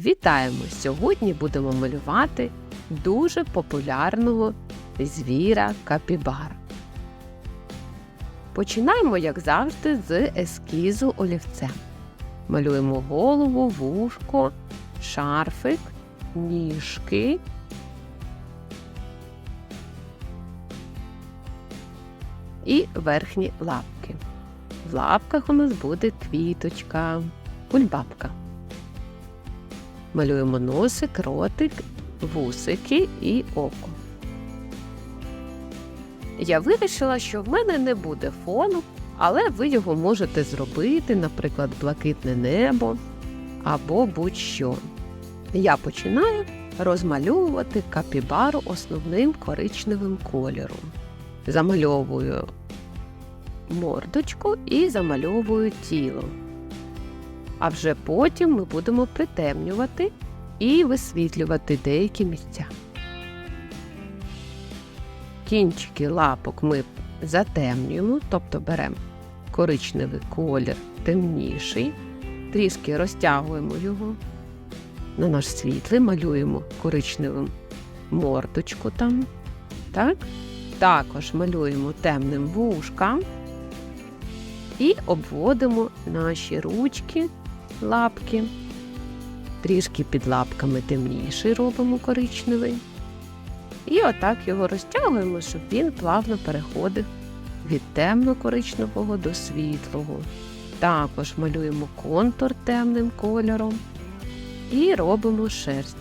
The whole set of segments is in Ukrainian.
Вітаємо! Сьогодні будемо малювати дуже популярного звіра капібар. Починаємо, як завжди, з ескізу олівцем. Малюємо голову, вушко, шарфик, ніжки. І верхні лапки. В лапках у нас буде квіточка, кульбабка. Малюємо носик, ротик, вусики і око. Я вирішила, що в мене не буде фону, але ви його можете зробити, наприклад, блакитне небо або будь-що. Я починаю розмальовувати капібару основним коричневим кольором. Замальовую мордочку і замальовую тіло. А вже потім ми будемо притемнювати і висвітлювати деякі місця. Кінчики лапок ми затемнюємо, тобто беремо коричневий колір темніший, трішки розтягуємо його на наш світлий, малюємо коричневим мордочку там. Так? Також малюємо темним вушка і обводимо наші ручки, лапки. Трішки під лапками темніший робимо коричневий. І отак його розтягуємо, щоб він плавно переходив від темно-коричневого до світлого. Також малюємо контур темним кольором і робимо шерсть.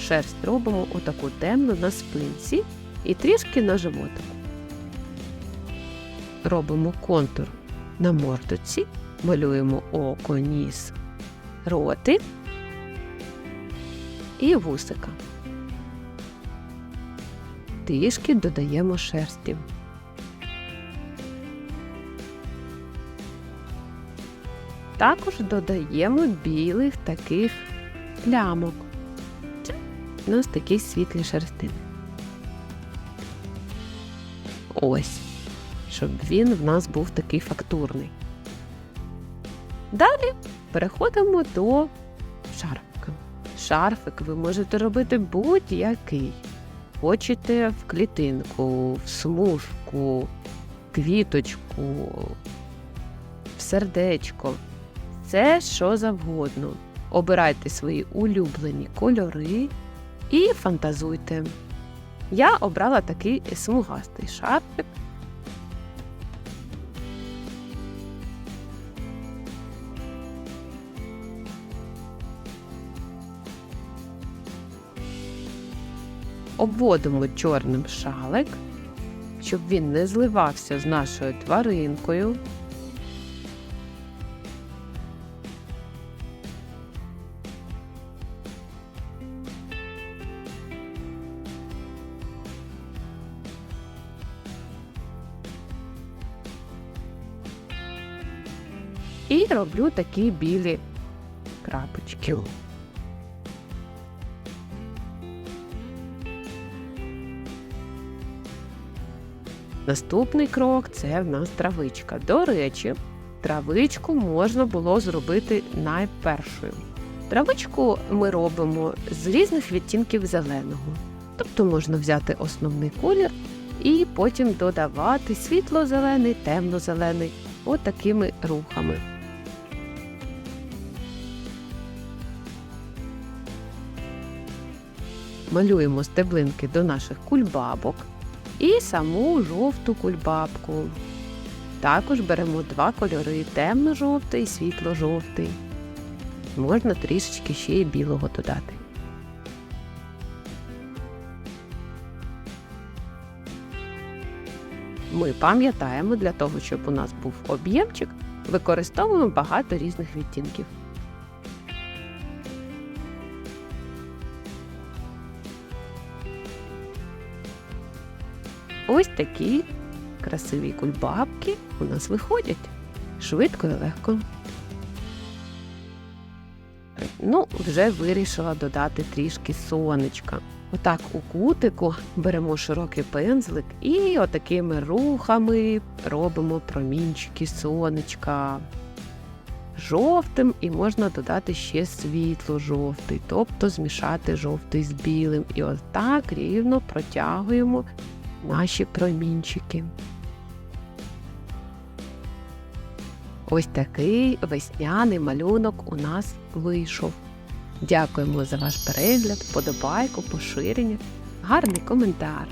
Шерсть робимо отаку темну на спинці і трішки на животику. Робимо контур на мордоці, малюємо око, ніс, ротик і вусика. Трішки додаємо шерсті. Також додаємо білих таких плямок. У нас такі світлі шерстини. Ось, щоб він в нас був такий фактурний. Далі переходимо до шарфика. Шарфик ви можете робити будь-який. Хочете в клітинку, в смужку, квіточку, в сердечко. Це що завгодно. Обирайте свої улюблені кольори і фантазуйте. Я обрала такий смугастий шарфик. Обводимо чорним шалик, щоб він не зливався з нашою тваринкою. І роблю такі білі крапочки. Наступний крок це в нас травичка. До речі, травичку можна було зробити найпершою. Травичку ми робимо з різних відтінків зеленого. Тобто можна взяти основний колір і потім додавати світло-зелений, темно-зелений, от рухами. Малюємо стеблинки до наших кульбабок і саму жовту кульбабку. Також беремо два кольори темно-жовтий і світло-жовтий. Можна трішечки ще й білого додати. Ми пам'ятаємо, для того, щоб у нас був об'ємчик, використовуємо багато різних відтінків. Ось такі красиві кульбабки у нас виходять швидко і легко. Ну, вже вирішила додати трішки сонечка. Отак у кутику беремо широкий пензлик і отакими рухами робимо промінчики сонечка. Жовтим і можна додати ще світло жовтий, тобто змішати жовтий з білим. І отак рівно протягуємо наші промінчики. Ось такий весняний малюнок у нас вийшов. Дякуємо за ваш перегляд, вподобайку, поширення, гарний коментар.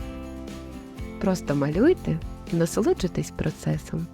Просто малюйте і насолоджуйтесь процесом.